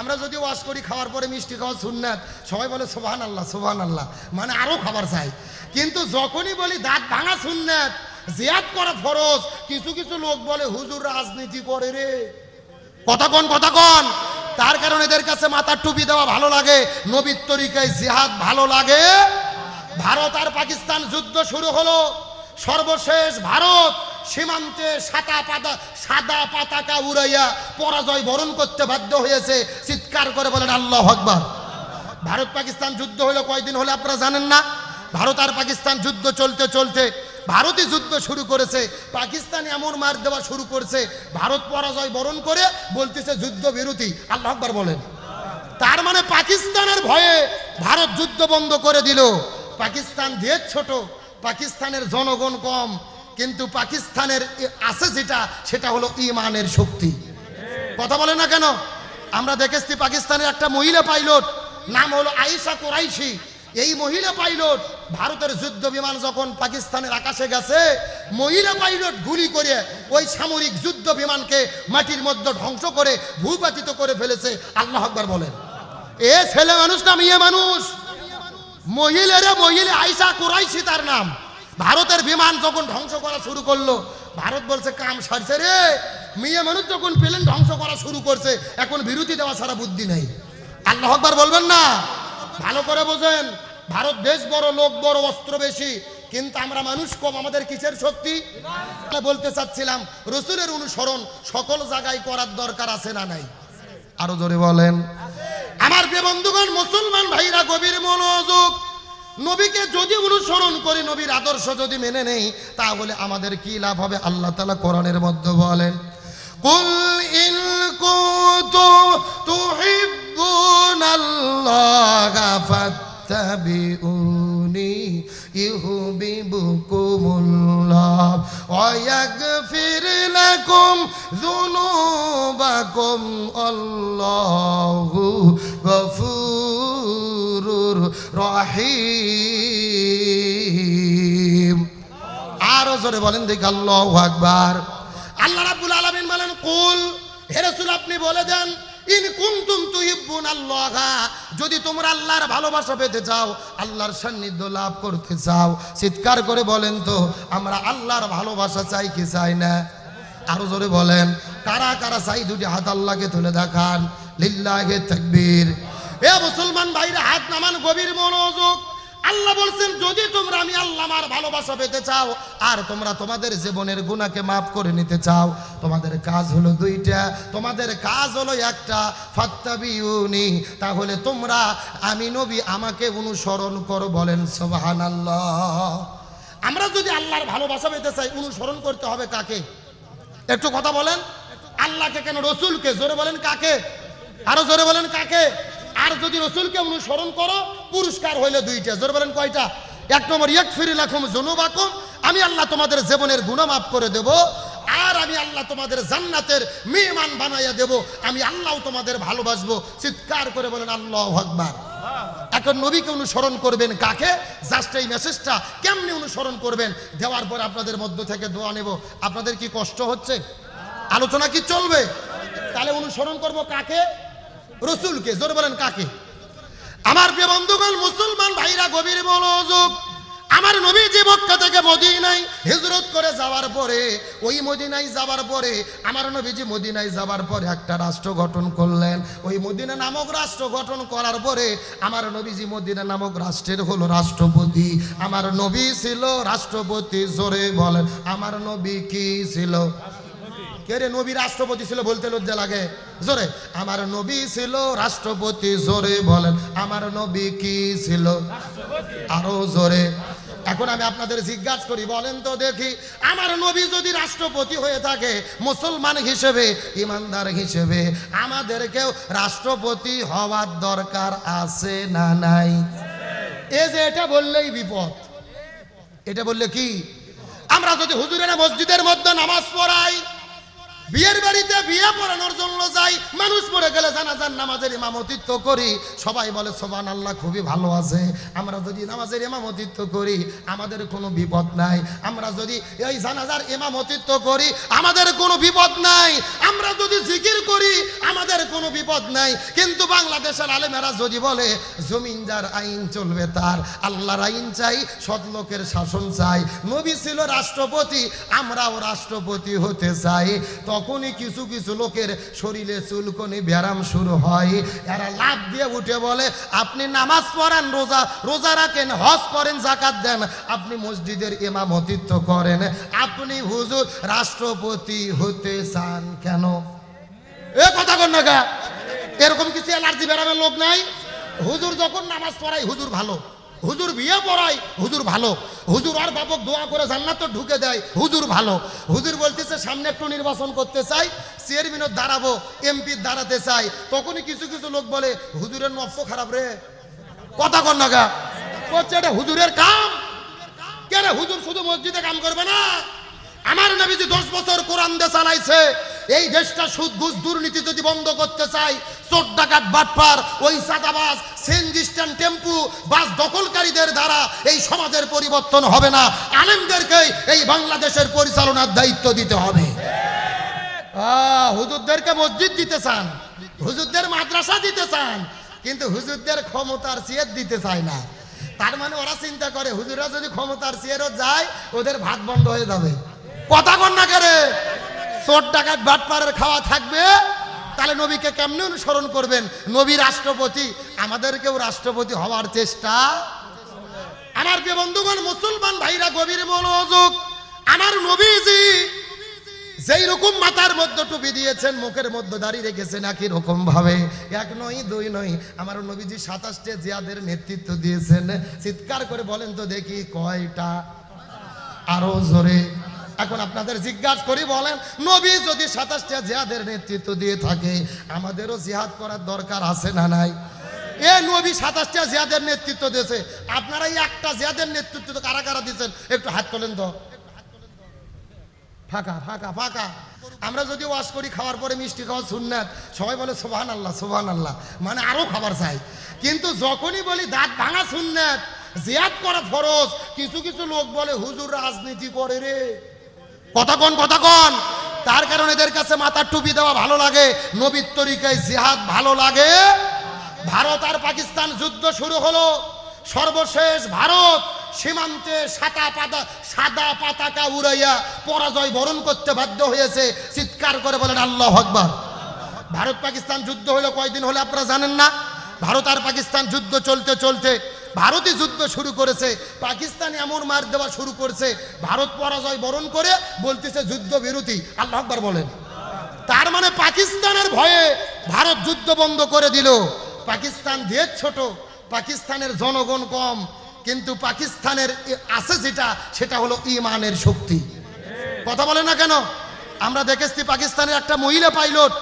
আমরা যদি ওয়াশ করি, খাওয়ার পরে মিষ্টি খাওয়া সুন্নাত। সবাই বলে সোভান আল্লাহ সোভান আল্লাহ মানে আরও খাবার চাই। কিন্তু যখনই বলি, দাঁত ভাঙা সুন্নাত, জিয়াদ করা ফরজ, কিছু কিছু লোক বলে, হুজুর রাজনীতি করে রে। কথা কন কথা কন। তার কারণে এদের কাছে মাথার টুপি দেওয়া ভালো লাগে, নবীর তরিকায় জিহাদ ভালো লাগে। ভারত আর পাকিস্তান যুদ্ধ শুরু হলো। সর্বশেষ ভারত সীমান্তে সাদা পাতা, সাদা পাতাকা উড়াইয়া পরাজয় বরণ করতে বাধ্য হয়েছে। চিৎকার করে বলেন, আল্লাহ আকবার। ভারত পাকিস্তান যুদ্ধ হলো কয়দিন হলে আপনারা জানেন না? ভারত আর পাকিস্তান যুদ্ধ চলতে চলতে ভারতই যুদ্ধ শুরু করেছে। পাকিস্তান এমন মার দেওয়া শুরু করছে, ভারত পরাজয় বরণ করে বলতেছে যুদ্ধ বিরতি। আল্লাহ আকবার বলেন। তার মানে পাকিস্তানের ভয়ে ভারত যুদ্ধ বন্ধ করে দিল। পাকিস্তান দেশ ছোট, পাকিস্তানের জনগণ কম কিন্তু পাকিস্তানের আছে যেটা, সেটা হলো ইমানের শক্তি। কথা বলে না কেন? আমরা দেখেছি পাকিস্তানের একটা মহিলা পাইলট, নাম হলো আয়েশা কোরাইশি। এই মহিলা পাইলট ভারতের যুদ্ধ বিমান যখন পাকিস্তানের আকাশে গেছে, মহিলা পাইলট গুলি করে ওই সামরিক যুদ্ধ বিমানকে মাটির মধ্যে ধ্বংস করে, ভূপাতিত করে ফেলেছে। আল্লাহ আকবার বলেন। এ ছেলে মানুষ না মেয়ে মানুষ? মহিলারে মহিলা আইসা কুরাইশি তার নাম। ভারতের বিমান যখন ধ্বংস করা শুরু করল, ভারত বলছে, কাম সারছে রে। মেয়ে মানুষ যখন প্লেন ধ্বংস করা শুরু করছে, এখন বিরতি দেওয়া ছাড়া বুদ্ধি নেই। আল্লাহ আকবার বলবেন না? ভালো করে বোঝেন, ভারত দেশ বড় লোক, বড় অস্ত্র বেশি, কিন্তু আমরা মানুষ কম, আমাদের কিসের শক্তি? বলতে চাচ্ছিলাম, রসুলের অনুসরণ সকল জায়গায় করার দরকার আছে না নাই? আরও জোরে বলেন। আমার প্রিয় বন্ধুগণ, মুসলমান ভাইরা, গভীর মনোযোগ নবীকে যদি অনুসরণ করি, নবীর আদর্শ যদি মেনে নেই, তাহলে আমাদের কি লাভ হবে? আল্লাহ তালা কোরআনের মধ্যে বলেন, কুল ইন কুতু তুহিব্বুন আল্লাহ ফাত্তাবিউনি ইউহিব্বুকুমুল্লাহ ওয়া ইয়াগফির লাকুম যুনুবাকুম আল্লাহু গফুরুর রহিম। আরও জোরে বলেন দেখ আল্লাহু আকবার। আল্লাহ বলেন, কুল আপনি বলে দেন, ইন যদি তোমরা আল্লাহর ভালোবাসা পেতে চাও, আল্লাহর সান্নিধ্য লাভ করতে চাও। চিৎকার করে বলেন তো, আমরা আল্লাহর ভালোবাসা চাই কি চাই না? আরও জোরে বলেন, কারা কারা চাই দুটি হাত আল্লাহকে তুলে দেখান? লিল্লাহে তাকবীর। এ মুসলমান ভাইরা, হাত নামান গভীর মনোযোগ। আল্লাহ বলছেন, যদি তোমরা আমি আল্লাহ আমার ভালোবাসা পেতে চাও, আর তোমরা তোমাদের জীবনের গুণাকে মাফ করে নিতে চাও, তোমাদের কাজ হলো দুইটা। তোমাদের কাজ হলো একটা, ফাত্তাবিউনি। তাহলে তোমরা, আমি নবী আমাকে অনুসরণ করো বলেন, সুবহানাল্লাহ। আমরা যদি আল্লাহর ভালোবাসা পেতে চাই, অনুসরণ করতে হবে কাকে? একটু কথা বলেন। আল্লাহকে কেন? রসুলকে। জোরে বলেন কাকে? আরও জোরে বলেন কাকে? আর যদি রসুলকে অনুসরণ করো, পুরস্কার হইলে দুইটা। জোর বলেন কয়টা? এক নম্বর এক ফিরি লাখুম জনুবাকুম আমি আল্লাহ তোমাদের জীবনের গুণ মাফ করে দেব, আর আমি আল্লাহ তোমাদের জান্নাতের মেহমান বানাইয়া দেব, আমি আল্লাহ তোমাদের ভালোবাসবো। চিৎকার করে বলেন, আল্লাহ আকবার। এখন নবীকে অনুসরণ করবেন কাকে? জাস্ট এই মেসেজটা কেমনি অনুসরণ করবেন? দেওয়ার পর আপনাদের মধ্য থেকে দোয়া নেব। আপনাদের কি কষ্ট হচ্ছে? আলোচনা কি চলবে? তাহলে অনুসরণ করব কাকে? রসুলকে, জোরে বলেন কাকে? আমার প্রিয় বন্ধুগণ, মুসলমান ভাইরা, গভীর মনোযোগ। আমার নবী যে মক্কা থেকে মদিনায় হিজরত করে যাওয়ার পরে, ওই মদিনায় যাওয়ার পরে, আমার নবীজি মদিনায় যাওয়ার পরে একটা রাষ্ট্র গঠন করলেন। ওই মদিনা নামক রাষ্ট্র গঠন করার পরে, আমার নবীজি মদিনা নামক রাষ্ট্রের হলো রাষ্ট্রপতি। আমার নবী ছিল রাষ্ট্রপতি, জোরে বলেন। আমার নবী কি ছিল? কে রে নবী রাষ্ট্রপতি ছিল বলতে লজ্জা লাগে? জোরে, আমার নবী ছিল রাষ্ট্রপতি, জোরে বলেন, আমার নবী কি ছিল? আরও জোরে। এখন আমি আপনাদের জিজ্ঞাসা করি, বলেন তো দেখি, আমার নবী যদি রাষ্ট্রপতি হয়ে থাকে, মুসলমান হিসেবে, ইমানদার হিসেবে আমাদেরকেও রাষ্ট্রপতি হওয়ার দরকার আছে না নাই? এ যে এটা বললেই বিপদ। এটা বললে কি? আমরা যদি হুজুরের মসজিদের মধ্যে নামাজ পড়াই বিয়ের বাড়িতে বিয়ে পড়ানোর জন্য যাই, মানুষ পড়ে গেলে জানাজার নামাজের ইমামতিত্ব করি। সবাই বলে সোবান আল্লাহ খুবই ভালো আছে। আমরা যদি নামাজের ইমামতিত্ব করি, আমাদের কোনো বিপদ নাই। আমরা যদি এই জানাজার ইমামতিত্ব করি, আমাদের কোনো বিপদ নাই। আমরা যদি জিকির করি, আমাদের কোনো বিপদ নাই। কিন্তু বাংলাদেশের আলেমেরা যদি বলে, জমিনদার আইন চলবে তার, আল্লাহর আইন চাই, সৎ লোকের শাসন চাই, নবী ছিল রাষ্ট্রপতি, আমরাও রাষ্ট্রপতি হতে চাই। তখনই কিছু কিছু লোকের শরীরে চুলকনি ব্যায়াম শুরু হয়। এরা লাভ দিয়ে উঠে বলে, আপনি নামাজ পড়েন, রোজা রোজা রাখেন, হজ করেন জাকাত দেন। আপনি মসজিদের ইমামতিত্ব করেন। আপনি হুজুর, রাষ্ট্রপতি হতে চান কেন? এ কথা কন না এরকম কিছু অ্যালার্জি বেরামের লোক নাই। হুজুর যখন নামাজ পড়াই হুজুর ভালো। হুজুর বিয়ে পড়াই, হুজুর ভালো। হুজুর আর বাপক দোয়া করে জান্নাত তো ঢুকে দেয়, হুজুর ভালো। হুজুর বলতেছে, সামনে একটু নির্বাচন করতে চাই চেয়ারম্যানের দাঁড়াবো এমপির দাঁড়াতে চাই। তখনই কিছু কিছু লোক বলে, হুজুরের নফস খারাপ রে। কথা কর না গা করছে এটা হুজুরের কাম। কেন? হুজুর শুধু মসজিদে কাম করবে না। আমার নবীজি দশ বছর কোরআন দে চালাইছে। এই দেশটা সুদ, ঘুষ, দুর্নীতি যদি বন্ধ করতে চাই, চোর, ডাকাত, বাটপার, ওই সাদাবাস সেনজি স্ট্যান্ড টেম্পু, বাস দখলকারীদের দ্বারা এই সমাজের পরিবর্তন হবে না। আলেমদেরকে এই বাংলাদেশের পরিচালনার দায়িত্ব দিতে হবে। হুজুরদেরকে মসজিদ দিতে চান। হুজুরদের মাদ্রাসা দিতে চান। কিন্তু হুজুরদের ক্ষমতার সিয়ের দিতে চায় না। তার মানে ওরা চিন্তা করে হুজুরা যদি ক্ষমতার সিয়েরও যায়, ওদের ভাত বন্ধ হয়ে যাবে। কথা কন না করে। চোর টাকার বাটপাড়ের খাওয়া থাকবে। তাহলে নবীকে কেমনে অনুসরণ করবেন? নবী রাষ্ট্রপতি, আমাদেরকেও রাষ্ট্রপতি হওয়ার চেষ্টা। আমার প্রিয় বন্ধুগণ, মুসলমান ভাইরা, গভীর মনোযোগ। আমার নবীজি যেই রকম মাথার মধ্যে টুপি দিয়েছেন, মুখের মধ্যে দাঁড়িয়ে রেখেছেন, একই রকম ভাবে। এক নয়, দুই নয়, আমার নবীজি সাতাশটে জিয়াদের নেতৃত্ব দিয়েছেন। চিৎকার করে বলেন তো দেখি কয়টা? আরও জোরে। এখন আপনাদের জিজ্ঞাসা করি বলেন, নবী যদি সাতাশটা জিহাদের নেতৃত্ব দিয়ে থাকে, আমাদেরও জিহাদ করার দরকার আছে না নাই? এ নবী সাতাশটা জিহাদের নেতৃত্ব দিয়েছে, আপনারা একটা জিহাদের নেতৃত্ব কারা কারা দিয়েছেন? একটু হাত তোলেন তো। ফাঁকা ফাঁকা ফাঁকা। আমরা যদি ওয়াশ করি, খাওয়ার পরে মিষ্টি খাওয়া শুননাথ সবাই বলে সোভান আল্লাহ সোভান আল্লাহ মানে আরও খাবার চাই। কিন্তু যখনই বলি দাঁত ভাঙা শুননাথ জিয়াদ করা ফরজ, কিছু কিছু লোক বলে, হুজুর রাজনীতি করে রে। কথা কন তার কারণে এদের কাছে মাথার টুপি দেওয়া ভালো লাগে, নবীর তরিকায় জিহাদ ভালো লাগে। ভারত আর পাকিস্তান যুদ্ধ শুরু হলো। সর্বশেষ ভারত সীমান্তে সাদা পাতা, সাদা পাতাকা উড়াইয়া পরাজয় বরণ করতে বাধ্য হয়েছে। চিৎকার করে বলেন, আল্লাহ আকবার। ভারত পাকিস্তান যুদ্ধ হলো কয়দিন হলে আপনারা জানেন না? ভারত আর পাকিস্তান যুদ্ধ চলতে চলতে ভারতই যুদ্ধ শুরু করেছে পাকিস্তান এমন মার দেওয়া শুরু করছে, ভারত পরাজয় বরণ করে বলতেছে যুদ্ধ বিরতি। আল্লাহ আকবার বলেন। তার মানে পাকিস্তানের ভয়ে ভারত যুদ্ধ বন্ধ করে দিল। পাকিস্তান দেশ ছোট, পাকিস্তানের জনগণ কম, কিন্তু পাকিস্তানের আছে যেটা, সেটা হলো ইমানের শক্তি। কথা বলে না কেন? আমরা দেখেছি পাকিস্তানের একটা মহিলা পাইলট,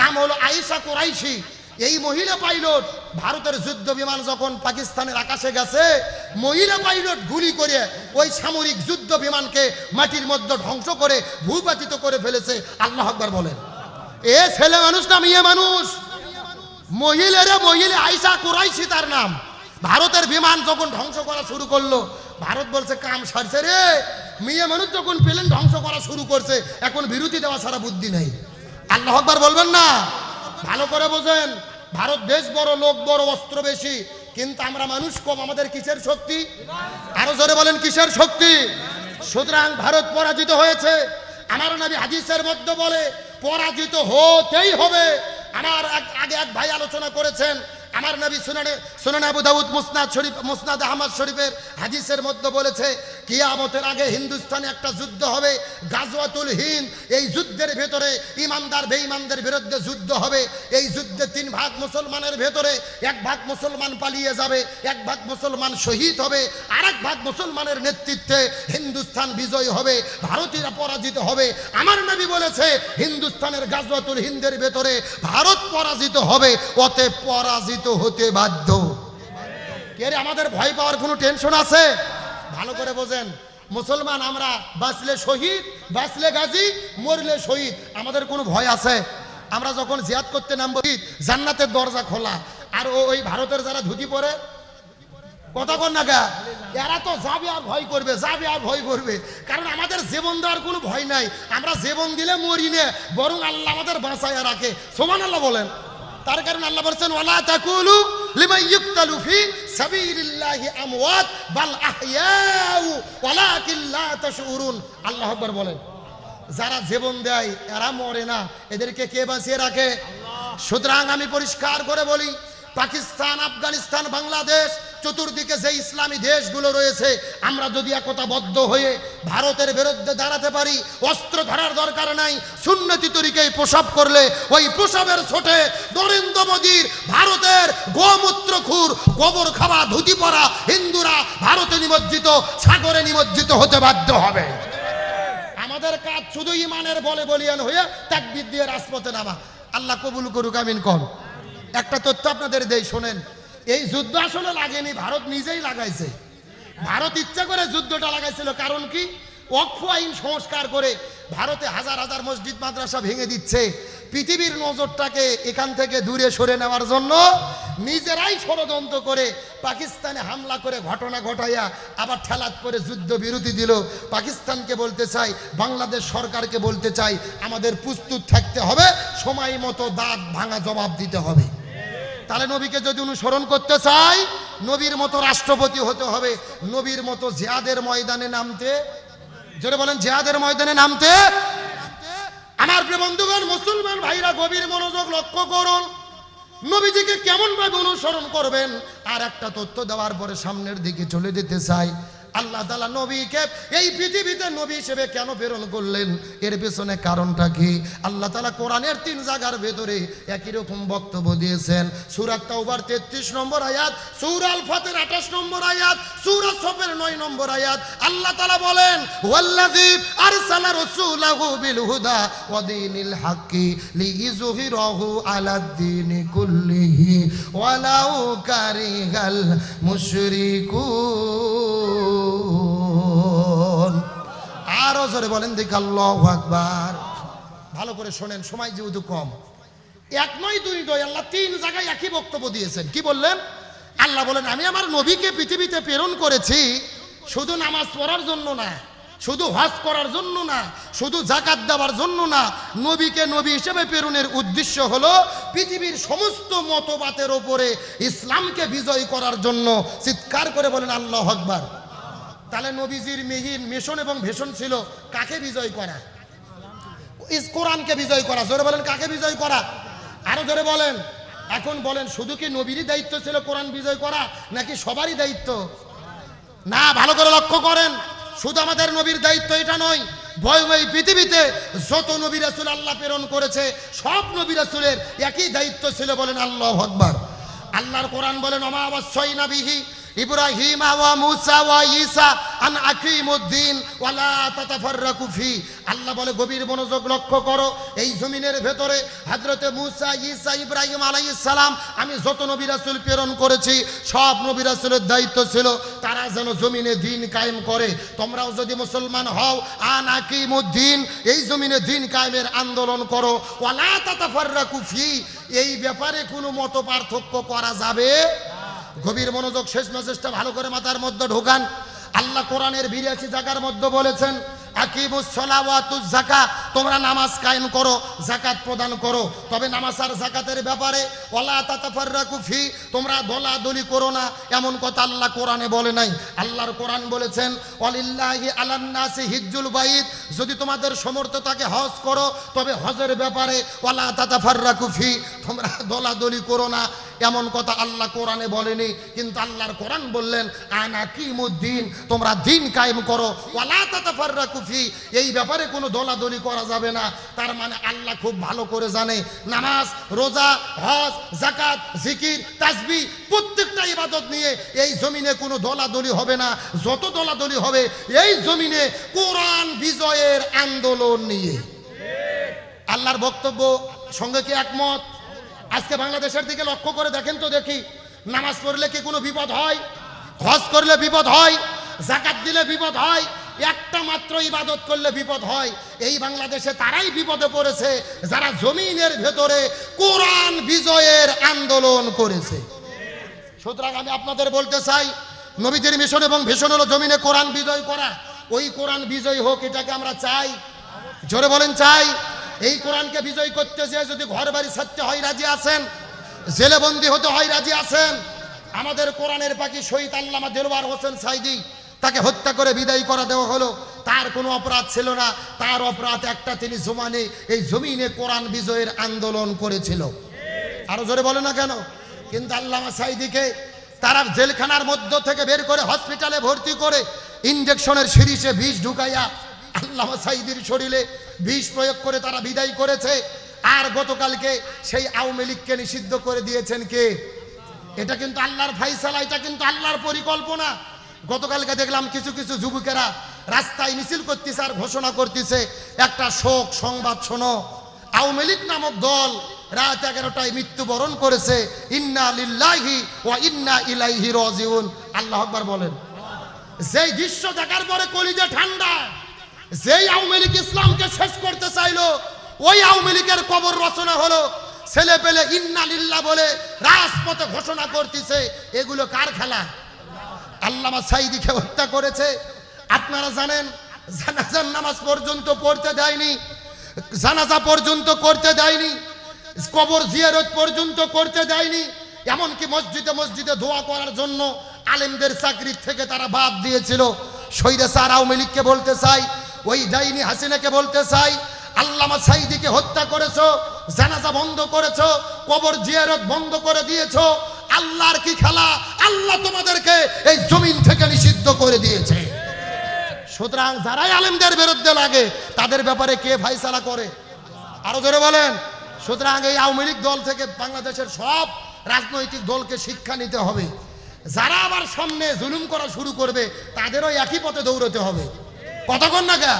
নাম হলো আয়েশা কোরাইশি। এই মহিলা পাইলট, ভারতের যুদ্ধ বিমান যখন পাকিস্তানের আকাশে গেছে, মহিলা পাইলট গুলি করে ওই সামরিক যুদ্ধ বিমানকে মাটির মধ্যে ধ্বংস করে ভূপাতিত করে ফেলেছে। আল্লাহ আকবার বলেন। এ ছেলে মানুষ না মেয়ে মানুষ? মহিলারে মহিলা আইসা কুরাইশি তার নাম। ভারতের বিমান যখন ধ্বংস করা শুরু করল, ভারত বলছে, কাম সারছে রে। মেয়ে মানুষ যখন প্লেন, ধ্বংস করা শুরু করছে, এখন বিরতি দেওয়া ছাড়া বুদ্ধি নেই। আল্লাহ আকবার বলবেন না? ভালো করে বোঝেন। ভারত দেশ বড়, লোক বড়, অস্ত্র বেশি। কিন্তু আমরা মানুষ কম, আমাদের কিসের শক্তি? আরও জোরে বলেন, কিসের শক্তি? সুতরাং ভারত পরাজিত হয়েছে। আমার নবী হাদিসের মধ্যে বলে, পরাজিত হতেই হবে। আমার আগে এক ভাই আলোচনা করেছেন আমার নবী সুনানে সুনানে আবু দাউদ মুসনাদ শরীফ, মুসনাদ আহমদ শরীফের হাদিসের মধ্যে বলেছে, কিয়ামতের আগে হিন্দুস্তানে একটা যুদ্ধ হবে, গাজওয়াতুল হিন্দ, এই যুদ্ধের ভেতরে ইমানদার বেঈমানদের বিরুদ্ধে যুদ্ধ হবে, এই যুদ্ধে তিন ভাগ মুসলমানের ভেতরে এক ভাগ মুসলমান পালিয়ে যাবে, এক ভাগ মুসলমান শহীদ হবে আর এক ভাগ মুসলমানের নেতৃত্বে হিন্দুস্তান বিজয় হবে, ভারতীয়রা পরাজিত হবে। আমার নবী বলেছে, হিন্দুস্তানের গাজওয়াতুল হিন্দের ভেতরে ভারত পরাজিত হবে অতে পরাজিত হতে বাধ্য। কে আমাদের ভয় পাওয়ার কোনো টেনশন আছে? ভালো করে বোঝেন। মুসলমান আমরা বাঁচলে শহীদ, বাঁচলে গাজী, মরলে শহীদ। আমাদের কোনো ভয় আছে? আমরা যখন জিয়াদ করতে নামবো জান্নাতের দরজা খোলা। আর ওই ভারতের যারা ধুতি পরে, কথা কন না গা। এরা তো যাবে আর ভয় করবে, যাবে আর ভয় করবে। কারণ আমাদের জীবন দেওয়ার কোনো ভয় নাই। আমরা জীবন দিলে মরি নে, বরং আল্লাহ আমাদের বাঁচায় রাখে। সোমান আল্লাহ বলেন। তার কারণে আল্লাহ বলছেন, ওয়ালা তাকুলু লিমান ইউক্তালু ফি সাবিলিল্লাহি আমওয়াত বাল আহইয়াউ ওয়ালাকিন লা তাশউরুন। আল্লাহ আকবার বলেন। যারা জীবন দেয়, এরা মরে না। এদেরকে কে বাঁচিয়ে রাখে? সুতরাং আমি পরিষ্কার করে বলি, পাকিস্তান, আফগানিস্তান, বাংলাদেশ চতুর্দিকে যে ইসলামী দেশগুলো রয়েছে, আমরা যদি একতাবদ্ধ হয়ে ভারতের বিরুদ্ধে দাঁড়াতে পারি, অস্ত্র ধরার দরকার নাই, সুন্নতি তরিকায় প্রসাব করলে ওই প্রসাবের ছোটে নরেন্দ্র মোদীর ভারতের গোমূত্র খুর, গোবর খাওয়া, ধুতি পরা হিন্দুরা ভারতে নিমজ্জিত, সাগরে নিমজ্জিত হতে বাধ্য হবে। আমাদের কাজ শুধু ইমানের বলে বলিয়ান হয়ে তাকবির দিয়ে রাজপথে নামা। আল্লাহ কবুল করুক, আমিন কন। একটা তথ্য আপনাদের দেই, শোনেন। এই যুদ্ধ আসলে লাগেনি, ভারত নিজেই লাগাইছে। ভারত ইচ্ছা করে যুদ্ধটা লাগাইছিল, কারণ কি? অক্ষ আইন সংস্কার করে ভারতে হাজার হাজার মসজিদ, মাদ্রাসা ভেঙে দিচ্ছে। পৃথিবীর নজরটাকে এখান থেকে দূরে সরে নেওয়ার জন্য নিজেরাই ষড়যন্ত্র করে পাকিস্তানে হামলা করে ঘটনা ঘটাইয়া আবার ঠেলাত করে যুদ্ধ বিরতি দিল। পাকিস্তানকে বলতে চাই, বাংলাদেশ সরকারকে বলতে চাই, আমাদের প্রস্তুত থাকতে হবে, সময় মতো দাঁত ভাঙা জবাব দিতে হবে। তাহলে নবীকে যদি অনুসরণ করতে চাই, নবীর মতো রাষ্ট্রপতি হতে হবে, নবীর মতো জিয়াদের ময়দানে নামতে। যেটা বলেন জিয়াদের ময়দানে নামতে। আমার বন্ধুগণ, মুসলমান ভাইরা, গভীর মনোযোগ লক্ষ্য করুন। নবীজিকে কেমন ভাবে অনুসরণ করবেন? আর একটা তথ্য দেওয়ার পরে সামনের দিকে চলে যেতে চাই। আল্লাহ তালা নবীকে এই পৃথিবীতে নবী হিসেবে কেন প্রেরণ করলেন? এর পেছনে কারণটা কি? আল্লাহ তালা কোরআনের তিন জায়গার ভেতরে একই রকম বক্তব্য দিয়েছেন। সুরাত তাওবার তেত্রিশ নম্বর আয়াত সুরাল ফাতের আঠাশ নম্বর আয়াত সুরাত সফের নয় নম্বর আয়াত। আল্লাহ তালা বলেন, ওয়াল্লাযী আরসালা রাসূলাহু বিল হুদা ওয়ালাউ কারিহাল মুশরিকুন। আরও জোরে বলেন দেখি আল্লাহু আকবার। ভালো করে শোনেন, সময় যেহেতু কম। এক নয়, দুই নয়, আল্লাহ তিন জায়গায় একই বক্তব্য দিয়েছেন। কি বললেন? আল্লাহ বলেন, আমি আমার নবীকে পৃথিবীতে প্রেরণ করেছি শুধু নামাজ পড়ার জন্য না শুধু হজ করার জন্য না, শুধু জাকাত দেওয়ার জন্য না, নবীকে নবী হিসেবে প্রেরণের উদ্দেশ্য হলো পৃথিবীর সমস্ত মতবাতের ওপরে ইসলামকে বিজয় করার জন্য। চিৎকার করে বলেন, আল্লাহ আকবার। তাহলে নবীজির মিহিন, মিশন এবং ভীষণ ছিল। কাকে বিজয় করা? ইস, কোরআনকে বিজয় করা। জোরে বলেন, কাকে বিজয় করা? আরও জোরে বলেন। এখন বলেন, শুধু কি নবীরই দায়িত্ব ছিল কোরআন বিজয় করা, নাকি সবারই দায়িত্ব? না, ভালো করে লক্ষ্য করেন। শুধু আমাদের নবীর দায়িত্ব এটা নয় ভয় ভয় পৃথিবীতে যত নবী রাসুল আল্লাহ প্রেরণ করেছে, সব নবী রাসুলের একই দায়িত্ব ছিল বলেন আল্লাহ হকবার আল্লাহর কোরআন বলেন অমাবস্যই নাবিহি ইব্রাহিম ওয়া মুসা ওয়া ঈসা, আন আকিমুদ্দিন, ওয়ালা তাতাফাররাকু ফি। আল্লাহ বলে, গভীর মনোযোগ লক্ষ্য করো, এই জমিনের ভেতরে হযরতে মুসা, ঈসা, ইব্রাহিম আলাইহিস সালাম, আমি যত নবী রাসূল প্রেরণ করেছি, সব নবী রাসূলের দায়িত্ব ছিল, তারা যেন জমিনে দিন কায়েম করে। তোমরাও যদি মুসলমান হও, আন আকিমুদ্দিন, এই জমিনে দিন কায়েমের আন্দোলন করো। ওয়ালা তাতাফাররাকু ফি, এই ব্যাপারে কোনো মত পার্থক্য করা যাবে গভীর মনোযোগ, শেষ মেসেজটা ভালো করে মাথার মধ্যে ঢোকান। আল্লাহ কোরআনের বিরাশি জায়গার মধ্যে বলেছেন জাকা তোমরা নামাজ কায়েম করো জাকাত প্রদান করো। তবে নামাজ আর জাকাতের ব্যাপারে, ওয়ালা তাতাফাররাকু ফি তোমরা দলাদলি করো না। এমন কথা আল্লাহ কোরআনে বলে নাই। আল্লাহর কোরআন বলেছেন, ওয়ালিল্লাহি আলান্নাসি হিজ্জুল যদি তোমাদের সমর্থ থাকে হজ করো, তবে হজের ব্যাপারে, ওয়ালা তাতাফাররাকু ফি তোমরা দলাদলি করো না। এমন কথা আল্লাহ কোরআনে বলেনি, কিন্তু আল্লাহর কোরআন বললেন, আনা কিমুদ্দিন, তোমরা দিন কায়েম করো, ওয়ালা তাতাফাররাকু ফি এই ব্যাপারে কোনো দলাদলি করা যাবে না। তার মানে আল্লাহ খুব ভালো করে জানে, নামাজ, রোজা, হজ জাকাত জিকির, তাসবি, প্রত্যেকটা ইবাদত নিয়ে এই জমিনে কোনো দলাদলি হবে না। যত দলাদলি হবে, এই জমিনে কোরআন বিজয়ের আন্দোলন নিয়ে। আল্লাহর বক্তব্য, সঙ্গে কি একমত? আজকে বাংলাদেশের দিকে লক্ষ্য করে দেখেন তো দেখি, নামাজ পড়লে কি কোনো বিপদ হয়? হজ করলে বিপদ হয়? জাকাত দিলে বিপদ হয়? একটা মাত্র ইবাদত করলে বিপদ হয়? এই বাংলাদেশে তারাই বিপদে পড়েছে, যারা জমিনের ভেতরে কোরআন বিজয়ের আন্দোলন করেছে। সুতরাং আমি আপনাদের বলতে চাই নবীদের মিশন এবং ভীষণ হলো জমিনে কোরআন বিজয় করা। ওই কোরআন বিজয় হোক, এটাকে আমরা চাই। জোরে বলেন, চাই। এই কোরআনকে বিজয় করতে যেয়ে যদি ঘর বাড়ি ছাড়তে হয় রাজি আছেন জেলে বন্দি হতে হয় রাজি আছেন, আমাদের কোরআনের পাখি শহীদ আল্লামা দেলওয়ার হোসেন সাইদি তাকে হত্যা করে বিদায় করা দেওয়া হলো। তার কোনো অপরাধ ছিল না, তার অপরাধ একটা তিনি জমানে এই জমিনে কোরআন বিজয়ের আন্দোলন করেছিল। আরও জোরে বলে না কেন? কিন্তু আল্লামা সাইদিকে তারা জেলখানার মধ্য থেকে বের করে হসপিটালে ভর্তি করে ইঞ্জেকশনের সিরিজে বিষ ঢুকাইয়া আল্লামা সাইদির শরীরে বিষ প্রয়োগ করে তারা বিদায় করেছে। আর গতকালকে সেই আওয়ামী লীগকে নিষিদ্ধ করে দিয়েছেন কে? এটা কিন্তু আল্লাহর ফাইসালা এটা কিন্তু আল্লাহর পরিকল্পনা। গতকালকে দেখলাম কিছু কিছু যুবকেরা রাস্তায় মিছিল করতেছে আর ঘোষণা করতেছে, একটা শোক সংবাদ শোনো। আওয়ামী লীগ নামক দল রাত এগারোটায় মৃত্যুবরণ করেছে, ইন্না লিল্লাহি ওয়া ইন্না ইলাইহি রাজিউন। আল্লাহ আকবার বলেন। যেই দৃশ্য দেখার পরে কলিজে ঠান্ডা। যেই আওয়ামী লীগ ইসলামকে শেষ করতে চাইলো, ওই আওয়ামী লীগের কবর রচনা হলো, ছেলে পেলে ইন্না লিল্লাহ বলে রাজপথে ঘোষণা করতেছে, এগুলো কার খেলা? আল্লামা সাইদিকে হত্যা করেছে। আপনারা জানেন, জানাজার নামাজ পর্যন্ত পড়তে দেয়নি, জানাজা পর্যন্ত করতে দেয়নি, কবর জিয়ারত পর্যন্ত করতে দেয়নি, এমনকি মসজিদে মসজিদে দোয়া করার জন্য আলেমদের চাকরির থেকে তারা বাদ দিয়েছিল। সৈরে স্যার আওয়ামী লীগকে বলতে চাই ওই ডাইনি হাসিনাকে বলতে চাই, আল্লামা সাইদিকে হত্যা করেছ, জানাজা বন্ধ করেছ, কবর জিয়ারত বন্ধ করে দিয়েছ, আল্লাহর কি খেলা? আল্লাহ তোমাদেরকে এই জমিন থেকে নিষিদ্ধ করে দিয়েছে। সুতরাং যারাই আলেমদের বিরুদ্ধে লাগে, তাদের ব্যাপারে কে ফাইসালা করে? আরও জোরে বলেন। সুতরাং এই আওয়ামী লীগ দল থেকে বাংলাদেশের সব রাজনৈতিক দলকে শিক্ষা নিতে হবে। যারা আবার সামনে জুলুম করা শুরু করবে, তাদেরও একই পথে দৌড়তে হবে। কতক্ষণ না কে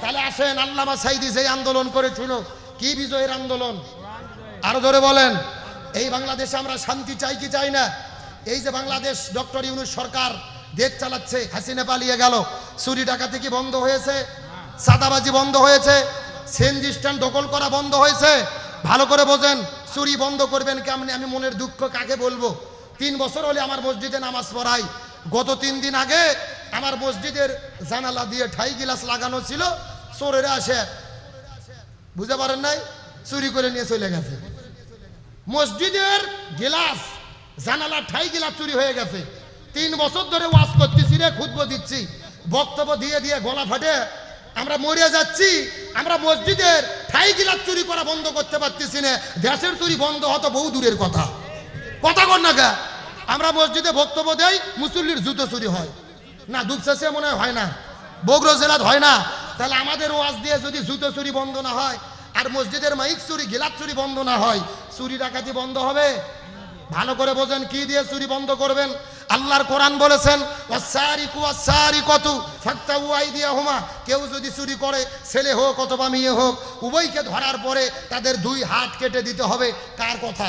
তাহলে আসেন, আল্লামা সাইদি যেই আন্দোলন করেছিল কি বিজয়ের আন্দোলন? আরও ধরে বলেন, এই বাংলাদেশে আমরা শান্তি চাই কি চাই না? এই যে বাংলাদেশ, ডক্টর ইউনুস সরকার দেশ চালাচ্ছে, হাসিনা পালিয়ে গেল, চুরি ডাকাতি কি বন্ধ হয়েছে? সাদাবাজি বন্ধ হয়েছে সেনজি স্ট্যান্ড দখল করা বন্ধ হয়েছে? ভালো করে বোঝেন, চুরি বন্ধ করবেন কেমনি? আমি মনের দুঃখ কাকে বলব? তিন বছর হলে আমার মসজিদে নামাজ পড়াই গত তিন দিন আগে আমার মসজিদের জানালা দিয়ে ঠাই গিলাস লাগানো ছিল, চোরেরা আসে। বুঝতে পারেন নাই? চুরি করে নিয়ে চলে গেছে। মসজিদের গিলাস, জানালা, ঠাই গিলাস চুরি হয়ে গেছে। তিন বছর ধরে ওয়াজ করতেছি রে খুদবো দিচ্ছি। বক্তব্য দিয়ে দিয়ে গলা ফাটে। আমরা মরে যাচ্ছি, আমরা মসজিদের ঠাই গিলাস চুরি করা বন্ধ করতে পারতেছি না। দেশের চুরি বন্ধ হতো বহু দূরের কথা। কথা কর না আমরা মসজিদে বক্তব্য দেই, মুসল্লির জুতো চুরি হয়। না দুপচাষে মনে হয় না। বগুড়া জেলাত হয় না। তাহলে আমাদের ওয়াজ দিয়ে যদি জুতো চুরি বন্ধ না হয়, আর মসজিদের মাইক চুরি গিলাপ চুরি বন্ধ না হয়, চুরি ডাকাতি বন্ধ হবে? ভালো করে বোঝেন, কি দিয়ে চুরি বন্ধ করবেন? আল্লাহর কোরআন বলেছেন কেউ যদি চুরি করে, ছেলে হোক অথবা মেয়ে হোক, উভয়কে ধরার পরে তাদের দুই হাত কেটে দিতে হবে। কার কথা?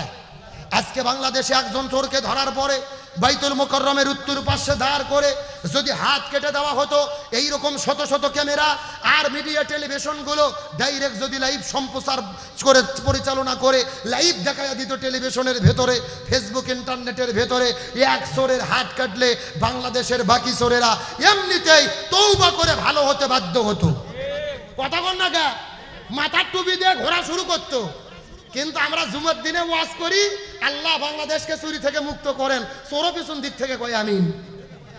আজকে বাংলাদেশে একজন চোরকে ধরার পরে বাইতুল মোকররমের উত্তর পাশে দাঁড় করে যদি হাত কেটে দেওয়া হতো এই রকম শত শত ক্যামেরা আর মিডিয়া টেলিভিশনগুলো ডাইরেক্ট যদি লাইভ সম্প্রচার করে, পরিচালনা করে, লাইভ দেখা দিত টেলিভিশনের ভেতরে, ফেসবুক, ইন্টারনেটের ভেতরে, এক চোরের হাত কাটলে বাংলাদেশের বাকি চোরেরা এমনিতেই তৌবা করে ভালো হতে বাধ্য হতো। কথা কন না গা। মাথার টুপি দিয়ে ঘোরা শুরু করতো। কিন্তু আমরা জুমার দিনে ওয়াজ করি, আল্লাহ বাংলাদেশকে চুরি থেকে মুক্ত করেন। চোরো পিছন দিক থেকে কই আমিন।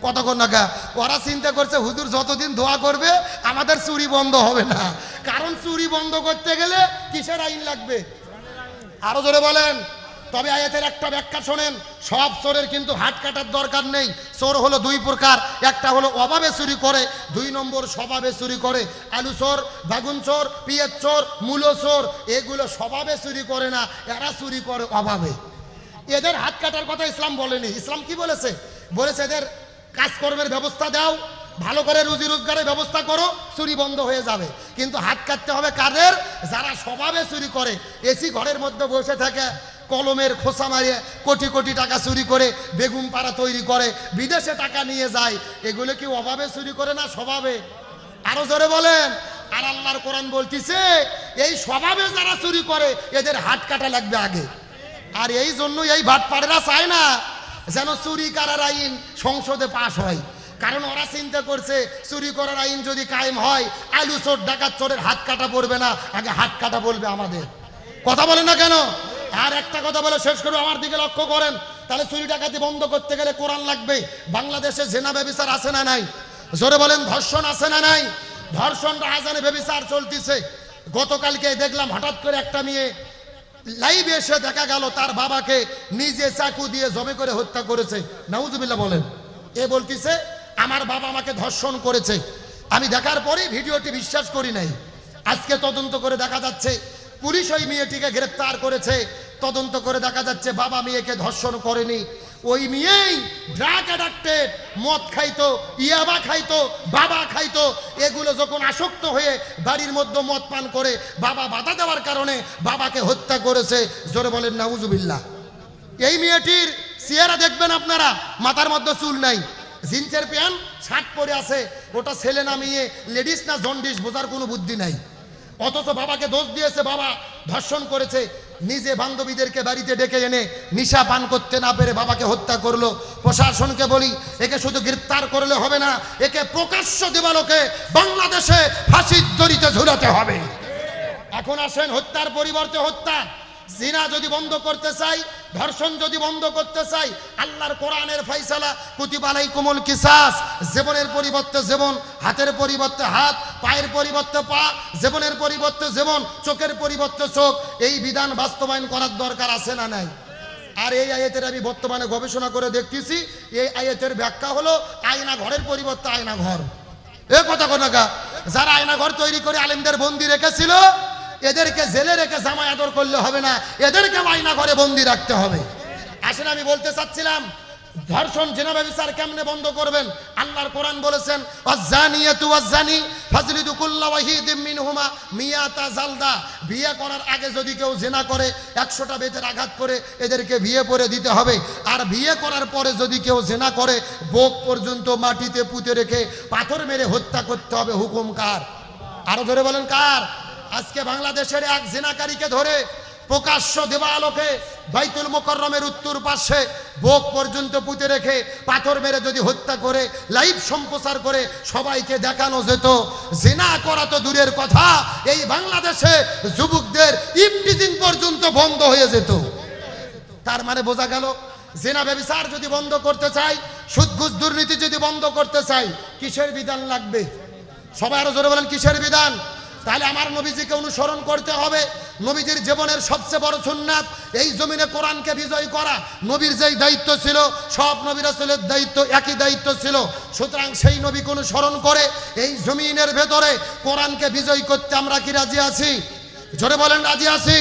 কতক্ষণ নাকা ওরা চিন্তা করছে, হুজুর যতদিন ধোয়া করবে, আমাদের চুরি বন্ধ হবে না। কারণ চুরি বন্ধ করতে গেলে কিসের আইন লাগবে? আরও জোরে বলেন। তবে আয়াতের একটা ব্যাখ্যা শোনেন, সব চোরের কিন্তু হাত কাটার দরকার নেই। চোর হলো দুই প্রকার, একটা হলো অভাবে চুরি করে, দুই নম্বর স্বভাবে চুরি করে। আলু চোর বাগুন চোর পিয়ের চোর, মূলো চোর, এগুলো স্বভাবে চুরি করে না, এরা চুরি করে অভাবে। এদের হাত কাটার কথা ইসলাম বলেনি। ইসলাম কি বলেছে? বলেছে এদের কাজকর্মের ব্যবস্থা দাও, ভালো করে রুজি রোজগারের ব্যবস্থা করো, চুরি বন্ধ হয়ে যাবে। কিন্তু হাত কাটতে হবে কাদের? যারা স্বভাবে চুরি করে। এসি ঘরের মধ্যে বসে থাকে কলমের খোসা মারিয়ে কোটি কোটি টাকা চুরি করে বেগুন পাড়া তৈরি করে, বিদেশে টাকা নিয়ে যায়। এগুলো কি অভাবে চুরি করে না স্বভাবে? আরও জোরে বলেন। আর আল্লাহর কোরআন বলতিছে, এই স্বভাবে যারা চুরি করে, এদের হাত কাটা লাগবে আগে। আর এই জন্য এই ভাটপাড়েরা চায় না যেন চুরি করার আইন সংসদে পাশ হয়। কারণ ওরা চিন্তা করছে, চুরি করার আইন যদি কায়েম হয়, আলু চোর, ডাকাত চোরের হাত কাটা পড়বে না, আগে হাত কাটা বলবে আমাদের। কথা বলে না কেন? আর একটা কথা বলে শেষ করব, আমার দিকে লক্ষ্য করেন। তাহলে চুরি ডাকাতি বন্ধ করতে গেলে কোরআন লাগবে। বাংলাদেশে জেনা ব্যবিচার আছে না নাই? জোরে বলেন, ধর্ষণ আছে না নাই? ধর্ষণ রাজানে ব্যবিচার চলতেছে। গতকালকে দেখলাম হঠাৎ করে একটা মেয়ে লাইভে এসে দেখা গেল, তার বাবাকে নিজে চাকু দিয়ে জমে করে হত্যা করেছে। নাউজুবিল্লাহ বলেন। এ বলতিছে, আমার বাবা আমাকে ধর্ষণ করেছে। আমি দেখার পরেই ভিডিওটি বিশ্বাস করি নাই। আজকে তদন্ত করে দেখা যাচ্ছে পুলিশ ওই মেয়েটিকে গ্রেপ্তার করেছে। তদন্ত করে দেখা যাচ্ছে বাবা মেয়েকে ধর্ষণ করেনি। ওই মেয়েই ড্রাগ অ্যাডাক্টেড মদ খাইতো, ইয়াবা খাইতো, বাবা খাইতো। এগুলো যখন আসক্ত হয়ে বাড়ির মধ্যে মদ পান করে বাবা বাধা দেওয়ার কারণে বাবাকে হত্যা করেছে। জোরে বলেন, নাউজুবিল্লাহ। এই মেয়েটির চেহারা দেখবেন আপনারা, মাথার মধ্যে চুল নাই। জিন্সের প্যান্ট, শার্ট পরে আছে। ওটা ছেলে না মেয়ে, লেডিস না জন্ডিস, বোঝার কোনো বুদ্ধি নাই। অথচ বাবাকে দোষ দিয়েছে, বাবা ধর্ষণ করেছে। নিজে বান্ধবীদেরকে বাড়িতে ডেকে এনে নিশা পান করতে না পেরে বাবাকে হত্যা করল। প্রশাসনকে বলি, একে শুধু গ্রেপ্তার করলে হবে না, একে প্রকাশ্য দেবালোকে বাংলাদেশে ফাঁসির দড়িতে ঝুলাতে হবে। এখন আসেন হত্যার পরিবর্তে হত্যা। জিনা যদি বন্ধ করতে চাই, ধর্ষণ যদি বন্ধ করতে চাই, আল্লাহর কোরআনের ফাইসালা কুতিবালাই কোমল কিসাস, জীবনের পরিবর্তে জীবন, হাতের পরিবর্তে হাত, পায়ের পরিবর্তে পা, জীবনের পরিবর্তে জীবন, চোখের পরিবর্তে চোখ, এই বিধান বাস্তবায়ন করার দরকার আছে না নাই? আর এই আয়াতের আমি বর্তমানে গবেষণা করে দেখতেছি, এই আয়াতের ব্যাখ্যা হলো আয়না ঘরের পরিবর্তে আয়না ঘর। এ কথা কথা যারা আয়না ঘর তৈরি করে আলেমদের বন্দি রেখেছিল এদেরকে জেলে রেখে জামাই আদর করলে হবে না, এদেরকে আয়না ঘরে বন্দি রাখতে হবে। আসলে আমি বলতে চাচ্ছিলাম, ধর্ষণ জেনা ব্যবচার কেমনে বন্ধ করবেন? আল্লাহর কোরআন বলেছেন, ওয়াজ্জানিয়াতু ওয়াজ্জানি, ফাজলিদু কুল্লা ওয়াহিদিম মিনহুমা মিয়াতা জালদা। বিয়ে করার আগে যদি কেউ জেনা করে, একশোটা বেতের আঘাত করে এদেরকে বিয়ে করে দিতে হবে। আর বিয়ে করার পরে যদি কেউ জেনা করে, বোক পর্যন্ত মাটিতে পুঁতে রেখে পাথর মেরে হত্যা করতে হবে। হুকুম কার? আরও ধরে বলেন, কার? আজকে বাংলাদেশের এক জেনাকারীকে ধরে প্রকাশ্য দেবালোকে বাইতুল মোকররমের উত্তর পাশে বোক পর্যন্ত পুঁতে রেখে পাথর মেরে যদি হত্যা করে, লাইভ সম্প্রচার করে সবাইকে দেখানো যেত। জেনা করা তো দূরের কথা, এই বাংলাদেশে যুবকদের ইফটিজিং পর্যন্ত বন্ধ হয়ে যেত। তার মানে বোঝা গেল, জেনা ব্যবসার যদি বন্ধ করতে চাই সুদ ঘুষ দুর্নীতি যদি বন্ধ করতে চাই, কিসের বিধান লাগবে? সবাই আরও জোরে বলেন, কিসের বিধান? তাহলে আমার নবীজিকে অনুসরণ করতে হবে। নবীজির জীবনের সবচেয়ে বড় সুন্নাত, এই জমিনে কোরআনকে বিজয় করা। নবীর যেই দায়িত্ব ছিল, সব নবীর আসলের দায়িত্ব একই দায়িত্ব ছিল। সুতরাং সেই নবীকে অনুসরণ করে এই জমিনের ভেতরে কোরআনকে বিজয় করতে আমরা কি রাজি আছি? জোরে বলেন, রাজি আছি?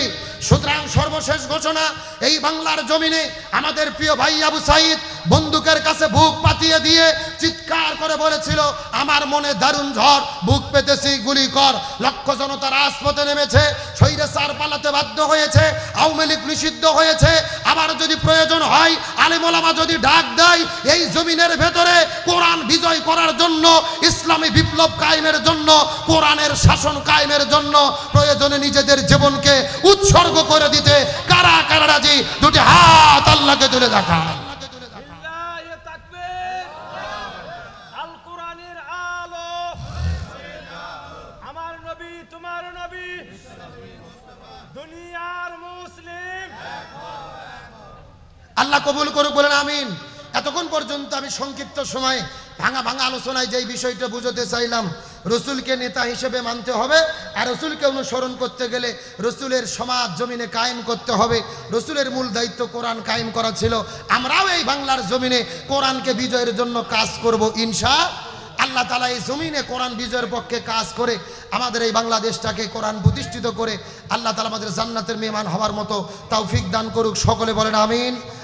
সুতরাং সর্বশেষ ঘোষণা, এই বাংলার জমিনে আমাদের প্রিয় ভাই আবু সাইদ বন্দুকের কাছে বুক পাতিয়ে দিয়ে চিৎকার করে বলেছিল, আমার মনে দারুণ ঝড়, বুক পেতেছি, গুলি কর। লক্ষ জনতা রাজপথে নেমেছে সার পালাতে বাধ্য হয়েছে, আওয়ামী লীগ নিষিদ্ধ হয়েছে। আবার যদি প্রয়োজন হয় আলিমোলামা যদি ডাক দেয়, এই জমিনের ভেতরে কোরআন বিজয় করার জন্য, ইসলামী বিপ্লব কায়েমের জন্য, কোরআনের শাসন কায়েমের জন্য প্রয়োজনে নিজেদের জীবনকে উৎসর্গ করে দিতে কারা কারা রাজি? দুটি হাত আল্লাহকে তুলে দেখা লিল্লাহি তাকবীর আল কোরআনের আলো আমার নবী তোমার নবী দুনিয়ার মুসলিম আল্লাহ কবুল করুক বলেন আমিন। এতক্ষণ পর্যন্ত আমি সংক্ষিপ্ত সময়ে ভাঙা ভাঙা আলোচনায় যেই বিষয়টা বুঝতে চাইলাম, রসুলকে নেতা হিসেবে মানতে হবে আর রসুলকে অনুসরণ করতে গেলে রসুলের সমাজ জমিনে কায়েম করতে হবে। রসুলের মূল দায়িত্ব কোরআন কায়েম করা ছিল। আমরাও এই বাংলার জমিনে কোরআনকে বিজয়ের জন্য কাজ করব ইনশা আল্লাহ তালা এই জমিনে কোরআন বিজয়ের পক্ষে কাজ করে আমাদের এই বাংলাদেশটাকে কোরআন প্রতিষ্ঠিত করে আল্লাহ তালা আমাদের জান্নাতের মেহমান হওয়ার মতো তৌফিক দান করুক। সকলে বলেন আমিন।